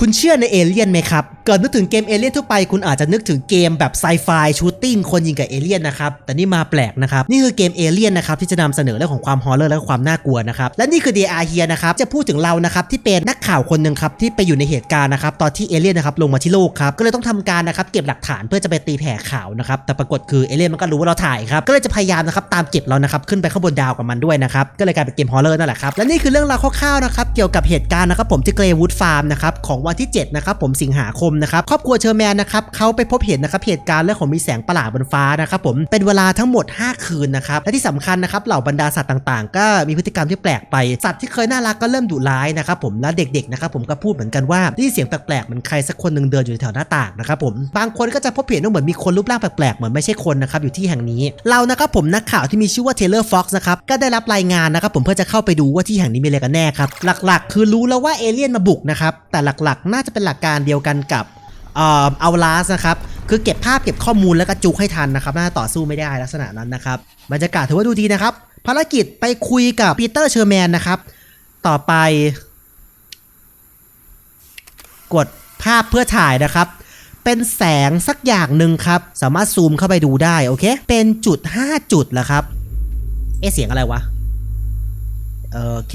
คุณเชื่อในเอเลี่ยนไหมครับ เกิดนึกถึงเกมเอเลี่ยนทั่วไปคุณอาจจะนึกถึงเกมแบบไซไฟชูตติ้งคนยิงกับเอเลี่ยนนะครับ แต่นี่มาแปลกนะครับ นี่คือเกมเอเลี่ยนนะครับที่จะนำเสนอเรื่องของความฮอร์เรอร์และความน่ากลัวนะครับ และนี่คือ DR เฮียนะครับจะพูดถึงเรานะครับที่เป็นนักข่าวคนหนึ่งครับที่ไปอยู่ในเหตุการณ์นะครับตอนที่เอเลี่ยนนะครับลงมาที่โลกครับก็เลยต้องทำการนะครับเก็บหลักฐานเพื่อจะไปตีแผ่ข่าวนะครับแต่ปรากฏคือเอเลี่ยนมันก็รู้ว่าเราถ่ายครับก็เลยจะพยายามนะครับตามเก็บเรานะครับขึ้นไปข้างบนดาวกับมันด้วยนะครับก็เลยกลายเป็นเกมฮอร์เรอร์นั่นแหละครับและนี่คือเรื่องราวคร่าวๆนะครับเกี่ยวกับเหตุการณ์นะครับผมที่เกรวูดฟาร์มนะครับของวันที่7นะครับผมสิงหาคมนะครับครอบครัวเชอร์แมนนะครับเขาไปพบเห็นนะครับเหตุการณ์เรื่องของมีแสงประหลาดบนฟ้านะครับผมเป็นเวลาทั้งหมด 5 คืนนะครับและที่สำคัญนะครับเหล่าบรรดาสัตว์ต่างๆ ก็มีพฤติกรรมที่แปลกไปสัตว์ที่เคยน่ารักก็เริ่มดุร้ายนะครับผมและเด็กๆนะครับผมก็พูดเหมือนกันว่าได้เสียงแปลกๆเหมือนใครสักคนหนึ่งเดินอยู่แถวหน้าต่างนะครับผมบางคนก็จะพบเห็นว่าเหมือนมีคนรูปร่างแปลกๆเหมือนไม่ใช่คนนะครับอยู่ที่แห่งนี้เรานะครับผมนักข่าวที่มีชื่อว่าเทเลอร์ฟ็อกซ์นะครับก็ได้รับรายงานนะครับผมเพื่อจะเข้าไปดูว่าที่แห่งนี้มีอะไรกันแน่ครับหลักๆ คือรู้แล้วว่าเอเลี่ยนมาบุกนะครับแต่หลักๆ น่าจะเป็นหลักการเดียวกันกับ เอาลาสนะครับคือเก็บภาพเก็บข้อมูลแล้วก็จุกให้ทันนะครับน่าต่อสู้ไม่ได้ลักษณะนั้นนะครับบรรยากาศถือว่าดูดีนะครับ ภารกิจไปคุยกับปีเตอร์เชอร์แมนนะครับ ต่อไป กดภาพเพื่อถ่ายนะครับ เป็นแสงสักอย่างหนึ่งครับ สามารถซูมเข้าไปดูได้โอเค เป็นจุด 5 จุดแล้วครับ เอ๊เสียงอะไรวะ โอเค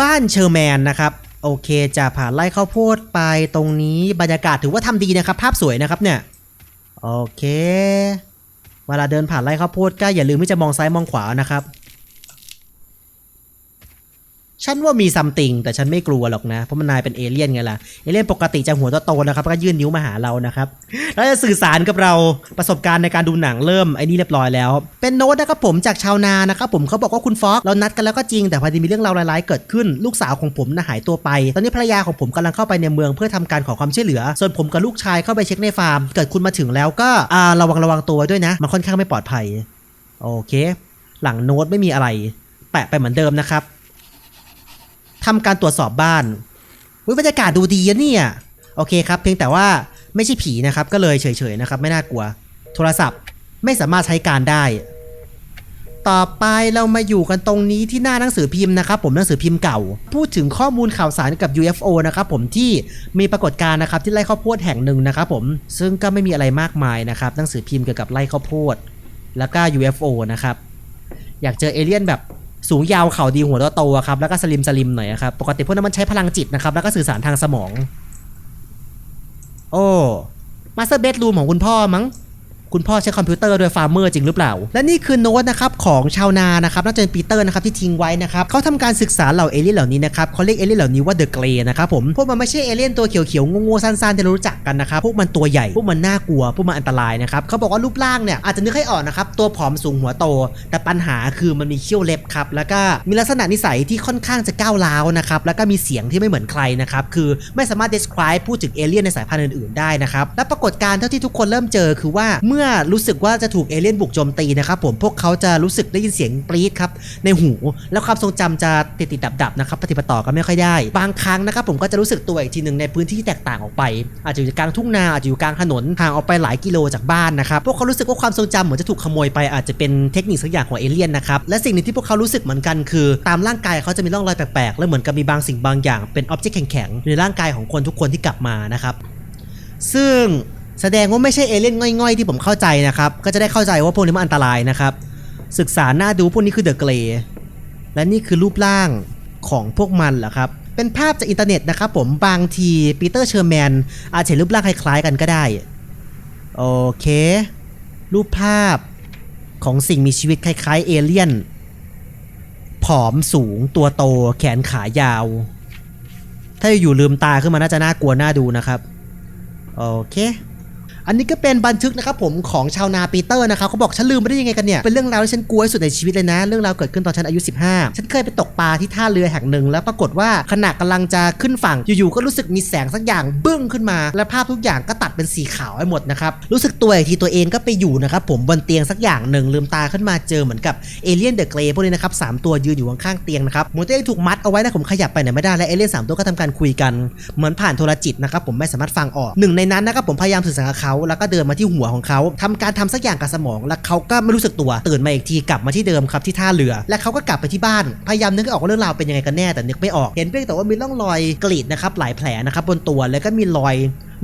บ้านเชอร์แมนนะครับ โอเคจะผ่านไร่ข้าวโพดไปตรงนี้บรรยากาศถือว่าทำดีนะครับ ภาพสวยนะครับเนี่ย โอเค เวลาเดินผ่านไร่ข้าวโพดก็อย่าลืมที่จะมองซ้ายมองขวานะครับ ฉันว่ามีซัมติงแต่ฉันไม่กลัวหรอกนะ เพราะมันนายเป็นเอเลี่ยนไงล่ะ เอเลี่ยนปกติจะหัวโตๆนะครับแล้วก็ยื่นนิ้วมาหาเรานะครับ แล้วจะสื่อสารกับเราประสบการณ์ในการดูหนังเริ่มไอ้นี่เรียบร้อยแล้ว เป็นโน้ตนะครับผมจากชาวนานะครับผมเขาบอกว่าคุณฟอกเรานัดกันแล้วก็จริงแต่พอดีมีเรื่องราวร้ายๆเกิดขึ้น ลูกสาวของผมน่ะหายตัวไป ตอนนี้ภรรยาของผมกำลังเข้าไปในเมืองเพื่อทำการขอความช่วยเหลือ ส่วนผมกับลูกชายเข้าไปเช็คในฟาร์ม เกิดคุณมาถึงแล้วก็อ่าระวังระวังตัวด้วยนะ มันค่อนข้างไม่ปลอดภัย โอเค หลังโน้ตไม่มีอะไร แปะไปเหมือนเดิมนะครับ ทำการตรวจสอบบ้านวิบรรยากาศดูดีอะเนี่ยโอเคครับ เพียงแต่ว่าไม่ใช่ผีนะครับ ก็เลยเฉยๆนะครับ ไม่น่ากลัว โทรศัพท์ไม่สามารถใช้การได้ ต่อไปเรามาอยู่กันตรงนี้ที่หน้าหนังสือพิมพ์นะครับ ผมหนังสือพิมพ์เก่า พูดถึงข้อมูลข่าวสารกับ UFO นะครับผมที่มีปรากฏการณ์นะครับที่ไร่ข้าวโพดแห่งหนึ่งนะครับผมซึ่งก็ไม่มีอะไรมากมายนะครับหนังสือพิมพ์เกี่ยวกับไร่ข้าวโพดแล้วก็ UFO นะครับอยากเจอเอเลี่ยนแบบ สูงยาวเข่าดีหัวโตๆครับแล้วก็สลิมสลิมหน่อยครับปกติพวกนั้นมันใช้พลังจิตนะครับแล้วก็สื่อสารทางสมอง โอ้มาสเตอร์เบดรูมของคุณพ่อมั้ง คุณพ่อใช้คอมพิวเตอร์โดยฟาร์มเมอร์จริงหรือเปล่า และนี่คือโน้ตนะครับของชาวนานะครับน่าจะเป็นปีเตอร์นะครับที่ทิ้งไว้นะครับเขาทำการศึกษาเหล่าเอเลี่ยนเหล่านี้นะครับเขาเรียกเอเลี่ยนเหล่านี้ว่าเดอะเกรย์นะครับผมพวกมันไม่ใช่เอเลี่ยนตัวเขียวๆงงๆสั้นๆที่เรารู้จักกันนะครับพวกมันตัวใหญ่พวกมันน่ากลัวพวกมันอันตรายนะครับเขาบอกว่ารูปร่างเนี่ยอาจจะนึกให้ออกนะครับตัวผอมสูงหัวโต แต่ปัญหาคือมันมีเขี้ยวเล็บครับแล้วก็มีลักษณะนิสัยที่ค่อนข้างจะก้าวร้าวนะครับแล้วก็มีเสียงที่ไม่เหมือนใครนะครับคือไม่สามารถ describe พูดถึงเอเลี่ยนในสายพันธุ์อื่นๆได้นะครับและปรากฏการณ์เท่าที่ทุกคนเริ่มเจอคือว่าเมื่อรู้สึกว่าจะถูกเอเลี่ยนบุกโจมตีนะครับผมพวกเขาจะรู้สึกได้ยินเสียงกรี๊ดครับในหูแล้วความทรงจำจะติดติดดับดับนะครับปฏิปต่อกันไม่ค่อยได้ บางครั้งนะครับผมก็จะรู้สึกตัวอีกทีหนึ่งในพื้นที่ที่แตกต่างออกไป อาจจะอยู่กลางทุ่งนาอาจจะอยู่กลางถนนห่างออกไปหลายกิโลจากบ้านนะครับพวกเขารู้สึกว่าความทรงจำเหมือนจะถูกขโมยไปอาจจะเป็นเทคนิคสักอย่างของเอเลี่ยนนะครับและสิ่งหนึ่งที่พวกเขารู้สึกเหมือนกันคือ ตามร่างกายเขาจะมีร่องรอยแปลกๆและเหมือนกับมีบางสิ่งบางอย่างเป็นอ็อบเจกต์แข็งๆในร่างกายของคนทุกคนที่กลับมานะครับซึ่ง แสดงว่าไม่ใช่เอเลี่ยนง่อยๆ ที่ผมเข้าใจนะครับ ก็จะได้เข้าใจว่าพวกนี้มันอันตรายนะครับ ศึกษาหน้าดูพวกนี้คือเดอะเกรย์และนี่คือรูปร่างของพวกมันเหรอครับ เป็นภาพจากอินเทอร์เน็ตนะครับผมบางทีปีเตอร์เชอร์แมนอาจจะเห็นรูปร่างคล้ายๆกันก็ได้ โอเค รูปภาพของสิ่งมีชีวิตคล้ายๆเอเลี่ยน ผอมสูงตัวโตแขนขายาว ถ้าอยู่ลืมตาขึ้นมาน่าจะน่ากลัวน่าดูนะครับ โอเค อันนี้ก็เป็นบันทึกนะครับผมของชาวนาปีเตอร์นะครับเขาบอกฉันลืมไปได้ยังไงกันเนี่ยเป็นเรื่องราวที่ฉันกลัวที่สุดในชีวิตเลยนะ เรื่องราวเกิดขึ้นตอนฉันอายุ 15 ฉันเคยไปตกปลาที่ท่าเรือแห่งหนึ่ง แล้วปรากฏว่าขณะกำลังจะขึ้นฝั่งอยู่ๆก็รู้สึกมีแสงสักอย่างบึ้งขึ้นมา และภาพทุกอย่างก็ตัดเป็นสีขาวไปหมดนะครับรู้สึกตัวอีกทีตัวเองก็ไปอยู่นะครับผมบนเตียงสักอย่างหนึ่งลืมตาขึ้นมาเจอเหมือนกับเอเลี่ยนเดอะเกรย์พวกนี้นะครับสามตัวยืนอยู่ข้างๆเตียงนะครับมูตัวเองถูกมัดเอาไว้นะผมขยับไปไหนไม่ได้และเอเลี่ยนสามตัวก็ทำการคุยกันเหมือนผ่านโทรจิตนะครับผมไม่สามารถฟังออกหนึ่งในนั้นนะครับผมพยายามสื่อสารกับเขาแล้วก็เดินมาที่หัวของเขาทำการทำสักอย่างกับสมอง แล้วเขาก็ไม่รู้สึกตัวตื่นมาอีกทีกลับมาที่เดิมครับที่ท่าเรือ และเขาก็กลับไปที่บ้านพยายามนึกออกว่าเรื่องราวเป็นยังไงกันแน่แต่นึกไม่ออกเห็นเพียงแต่ว่ามีร่องรอยกรีดนะครับหลายแผลนะครับบนตัวแล้วก็มีรอย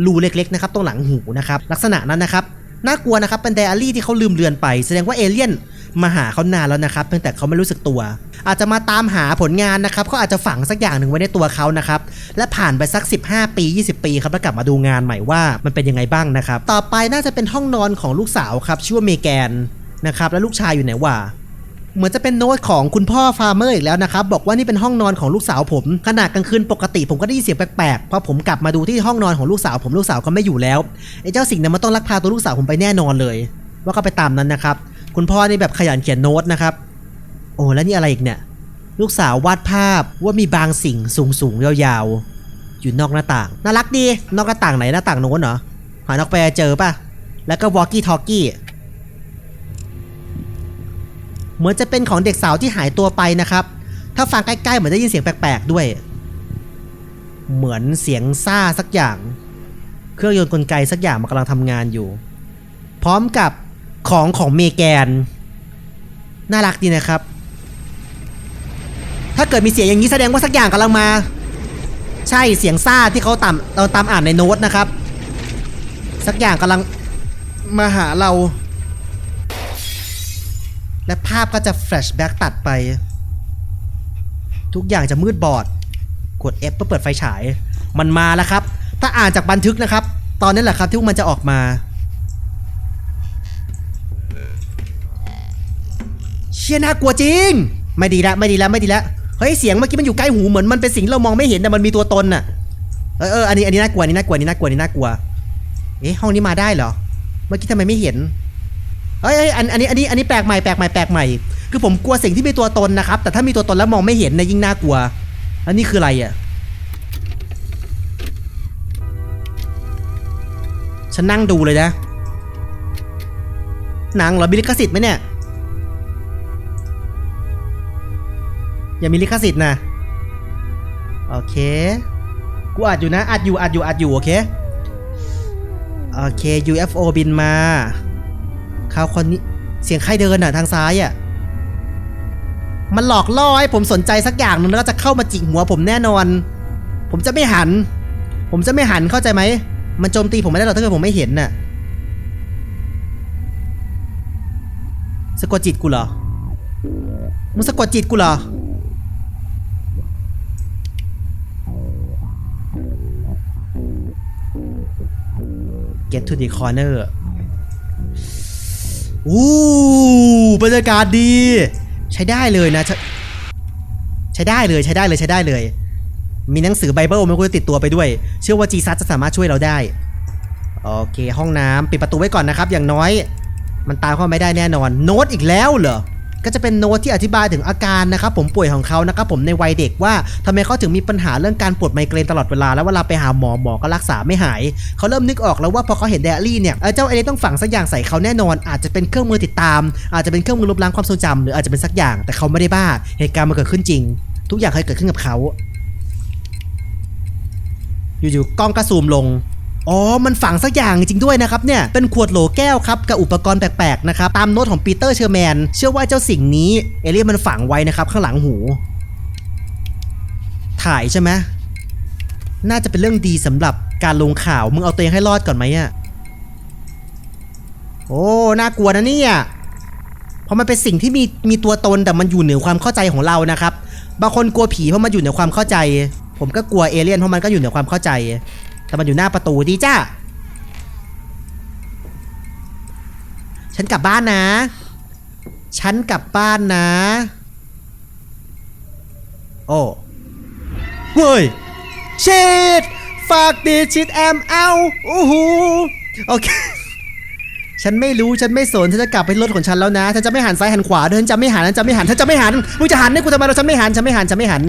รูเล็กๆนะครับตรงหลังหูนะครับลักษณะนั้นนะครับน่ากลัวนะครับเป็นไดอารี่ที่เขาลืมเลือนไป แสดงว่าเอเลี่ยน มาหาเขานานแล้วนะครับเพียงแต่เขาไม่รู้สึกตัว อาจจะมาตามหาผลงานนะครับเขาอาจจะฝังสักอย่างหนึ่งไว้ในตัวเขานะครับและผ่านไปสัก 15 ปี 20 ปีครับแล้วกลับมาดูงานใหม่ว่ามันเป็นยังไงบ้างนะครับต่อไปน่าจะเป็นห้องนอนของลูกสาวครับชื่อว่าเมแกนนะครับแล้วลูกชายอยู่ไหนวะเหมือนจะเป็นโน้ตของคุณพ่อฟาร์เมอร์อีกแล้วนะครับ บอกว่านี่เป็นห้องนอนของลูกสาวผม ขณะกลางคืนปกติผมก็ได้ยินเสียงแปลกๆพอผมกลับมาดูที่ห้องนอนของลูกสาวผมลูกสาวก็ไม่อยู่แล้วไอ้เจ้าสิ่งนั้นมันต้องลักพาตัวลูกสาวผมไปแน่นอนเลย ว่าก็ไปตามนั้นนะครับ คุณพ่อนี่แบบขยันเขียนโน้ตนะครับ โอ้แล้วนี่อะไรอีกเนี่ย ลูกสาววาดภาพว่ามีบางสิ่งสูงสูงยาวๆ อยู่นอกหน้าต่าง น่ารักดี นอกหน้าต่างไหนหน้าต่างโน้นเหรอ หานออกไปเจอปะแล้วก็วอ l กี้ทอ k กี้ เหมือนจะเป็นของเด็กสาวที่หายตัวไปนะครับ ถ้าฟังใกล้ๆเหมือนได้ยินเสียงแปลกๆด้วย เหมือนเสียงซ่าสักอย่าง เครื่องยนต์กลไกสักอย่างมันกำลังทำงานอยู่ พร้อมกับ ของของเมแกน น่ารักดีนะครับ ถ้าเกิดมีเสียงอย่างนี้แสดงว่าสักอย่างกำลังมา ใช่เสียงซ่าที่เขาตามเราตามอ่านในโน้ตนะครับ สักอย่างกำลังมาหาเรา และภาพก็จะแฟลชแบ็กตัดไป ทุกอย่างจะมืดบอด กด F เพื่อเปิดไฟฉาย มันมาแล้วครับ ถ้าอ่านจากบันทึกนะครับ ตอนนั้แหละครับที่มันจะออกมา ชี่ยน่ากลัวจริง ไม่ดีละไม่ดีละไม่ดีละเฮ้ยเสียงเมื่อกี้มันอยู่ใกล้หูเหมือนมันเป็นสิ่งเรามองไม่เห็นแต่มันมีตัวตนน่ะเออเอออันนี้อันนี้น่ากลัวนนี้น่ากลัวนนี้น่ากลัวนนี้น่ากลัวเอ๊ะห้องนี้มาได้เหรอ เมื่อกี้ทำไมไม่เห็นเอ้ยอันอันนี้อันนี้อันนี้แปลกใหม่แปลกใหม่แปลกใหม่คือผมกลัวสิ่งที่มีตัวตนนะครับ แต่ถ้ามีตัวตนแล้วมองไม่เห็นนะยิ่งน่ากลัว อันนี้คืออะไรอะฉันนั่งดูเลยนะหนังเหรอบิลิขสิทธิ์ไหมเนี่ย อย่ามีลิขสิทธิ์นะ โอเค กูอัดอยู่นะ อัดอยู่ อัดอยู่ อัดอยู่ โอเค โอเค UFO บินมาข่าวคนนี้ เสียงใครเดินอะ ทางซ้ายอะ มันหลอกล่อให้ผมสนใจสักอย่างหนึงแล้วก็จะเข้ามาจิกหัวผมแน่นอน ผมจะไม่หัน ผมจะไม่หันเข้าใจไหม มันโจมตีผมไม่ได้หรอกถ้าเกิดผมไม่เห็นน่ะสะกดจิตกูเหรอ มึงสะกดจิตกูเหรอ get to the corner อู้บรรยากาศดี ใช้ได้เลยนะ ใช้ได้เลยใช้ได้เลยใช้ได้เลย มีหนังสือไบเบิลมันก็จะติดตัวไปด้วย เชื่อว่าจีซัสจะสามารถช่วยเราได้ โอเคห้องน้ำปิดประตูไว้ก่อนนะครับ อย่างน้อย มันตามเข้าไม่ได้แน่นอน โน้ตอีกแล้วเหรอ ก็จะเป็นโน้ตที่อธิบายถึงอาการนะครับผมป่วยของเขานะครับผมในวัยเด็กว่าทำไมเขาถึงมีปัญหาเรื่องการปวดไมเกรนตลอดเวลาแล้วเวลาไปหาหมอหมอก็รักษาไม่หายเขาเริ่มนึกออกแล้วว่าพอเขาเห็นไดอารี่เนี่ยเจ้าไอเดียต้องฝังสักอย่างใส่เขาแน่นอน อาจจะเป็นเครื่องมือติดตาม อาจจะเป็นเครื่องมือลบล้างความทรงจำหรืออาจจะเป็นสักอย่าง แต่เขาไม่ได้บ้าเหตุการณ์มันเกิดขึ้นจริง ทุกอย่างเคยเกิดขึ้นกับเขาอยู่ๆกล้องก็ซูมลง อ๋อ มันฝังสักอย่างจริงด้วยนะครับเนี่ย เป็นขวดโหลแก้วครับกับอุปกรณ์แปลกๆนะครับ ตามโน้ตของปีเตอร์เชอร์แมน เชื่อว่าเจ้าสิ่งนี้เอเลี่ยนมันฝังไว้นะครับข้างหลังหู ถ่ายใช่ไหมน่าจะเป็นเรื่องดีสำหรับการลงข่าว มึงเอาตัวเองให้รอดก่อนไหมอะโอ้ น่ากลัวนะเนี่ย เพราะมันเป็นสิ่งที่มีมีตัวตนแต่มันอยู่เหนือความเข้าใจของเรานะครับ บางคนกลัวผีเพราะมันอยู่เหนือความเข้าใจ ผมก็กลัวเอเลี่ยนเพราะมันก็อยู่เหนือความเข้าใจ แต่มันอยู่หน้าประตูดีจ้าฉันกลับบ้านนะ ฉันกลับบ้านนะ โอ้เว้ยชิดฝากดีชิดแอมเอาโอ้โหโอเค ฉันไม่รู้ ฉันไม่สน ฉันจะกลับไปรถของฉันแล้วนะ ฉันจะไม่หันซ้ายหันขวาด้วยฉันจะไม่หันฉันจะไม่หัน ฉันจะไม่หัน มึงจะหันให้กูทำไมเราฉันไม่หัน ฉันไม่หัน ฉันไม่หัน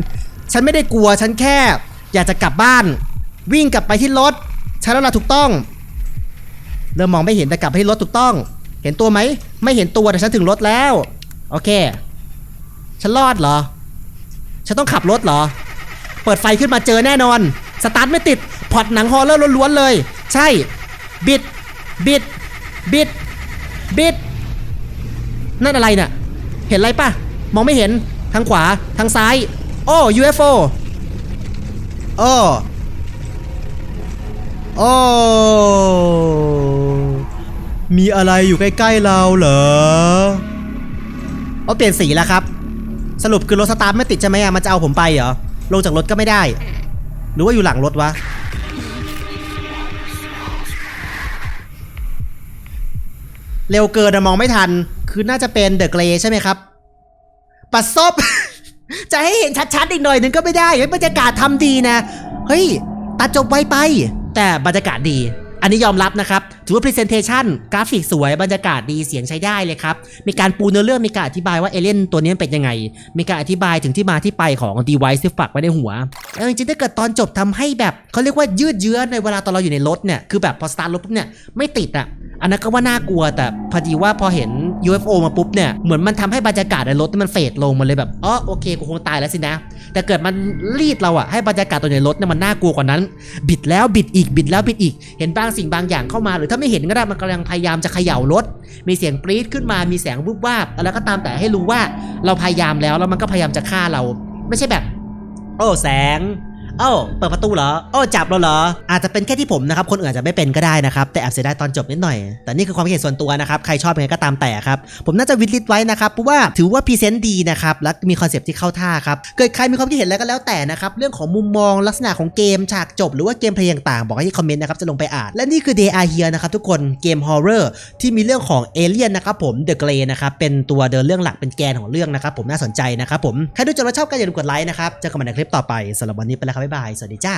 ฉันไม่ได้กลัว ฉันแค่ อยากจะกลับบ้าน วิ่งกลับไปที่รถฉันแล้วล่ะถูกต้อง เริ่มมองไม่เห็นแต่กลับไปที่รถถูกต้อง เห็นตัวไหม ไม่เห็นตัวแต่ฉันถึงรถแล้ว โอเค ฉันรอดเหรอ ฉันต้องขับรถเหรอ เปิดไฟขึ้นมาเจอแน่นอน สตาร์ทไม่ติด พอร์ตหนังฮอลเลอร์ล้วนๆเลย ใช่ บิด บิด บิด บิด นั่นอะไรน่ะเห็นอะไรปะมองไม่เห็น ทางขวา ทางซ้าย โอ้ UFO โอ้ โอ้มีอะไรอยู่ใกล้ๆเราเหรอเอาเปลี่ยนสีแล้วครับ สรุปคือรถสตาร์ทไม่ติดใช่ไหมอะมันจะเอาผมไปเหรอ ลงจากรถก็ไม่ได้ หรือว่าอยู่หลังรถวะ เร็วเกินอะมองไม่ทัน คือน่าจะเป็นเดอะเกรใช่ไหมครับ ปัดซบ จะให้เห็นชัดๆอีกหน่อยหนึงก็ไม่ได้เฮ้ยบรรยากาศทำดีนะ เฮ้ยตัดจบไวไป แต่บรรยากาศดี อันนี้ยอมรับนะครับ ถือว่า Presentation กราฟิกสวยบรรยากาศดีเสียงใช้ได้เลยครับ มีการปูเนื้อเรื่องมีการอธิบายว่าเอเลนตัวนี้เป็นยังไง มีการอธิบายถึงที่มาที่ไปของ device ที่ฝักไว้ในหัวแล้วจริงๆถ้าเกิดตอนจบทำให้แบบเขาเรียกว่ายืดเยื้อในเวลาตอนเราอยู่ในรถเนี่ยคือแบบพอสตาร์ทรถปุ๊บเนี่ยไม่ติดอะอันนั้นก็ว่าน่ากลัวแต่พอดีว่าพอเห็น UFO มาปุ๊บเนี่ยเหมือนมันทำให้บรรยากาศในรถมันเฟดลงมันเลยแบบอ๋อโอเคกูคงตายแล้วสินะ แต่เกิดมันรีดเราอะให้บรรยากาศตัวในรถเนี่ยมันน่ากลัวกว่านั้น บิดแล้วบิดอีกบิดแล้วบิดอีก เห็นบางสิ่งบางอย่างเข้ามา หรือถ้าไม่เห็นก็ได้มันกำลังพยายามจะเขย่ารถ มีเสียงปรี๊ดขึ้นมามีแสงวุบวาบอะไรก็ตามแต่ให้รู้ว่าเราพยายามแล้วแล้วมันก็พยายามจะฆ่าเรา ไม่ใช่แบบ โอ้แสง โอ้เปิดประตูเหรอ โอ้จับเราเหรอ อาจจะเป็นแค่ที่ผมนะครับ คนอื่นอาจจะไม่เป็นก็ได้นะครับ แต่แอบเสียดายตอนจบนิดหน่อย แต่นี่คือความคิดเห็นส่วนตัวนะครับ ใครชอบยังไงก็ตามแต่ครับ ผมน่าจะวิดลิสต์ไว้นะครับ เพราะว่าถือว่าพรีเซนต์ดีนะครับ และมีคอนเซปต์ที่เข้าท่าครับ เกิดใครมีความคิดเห็นอะไรก็แล้วแต่นะครับ เรื่องของมุมมองลักษณะของเกมฉากจบ หรือว่าเกมเพลย์ต่างๆ บอกให้ที่คอมเมนต์นะครับ จะลงไปอ่าน และนี่คือ Day Are Here นะครับทุกคนเกมฮอร์เรอร์ที่มีเรื่องของเอเลี่ยนนะครับผม The Grey นะครับเป็นตัวเดินเรื่องหลักเป็นแกนของเรื่องนะครับผมน่าสนใจนะครับผมใครดูจบแล้วชอบก็อย่าลืมกดไลค์นะครับเจอกันใหม่ในคลิปต่อไปสำหรับวันนี้ไปแล้วครับบ๊ายบาย สวัสดีจ้า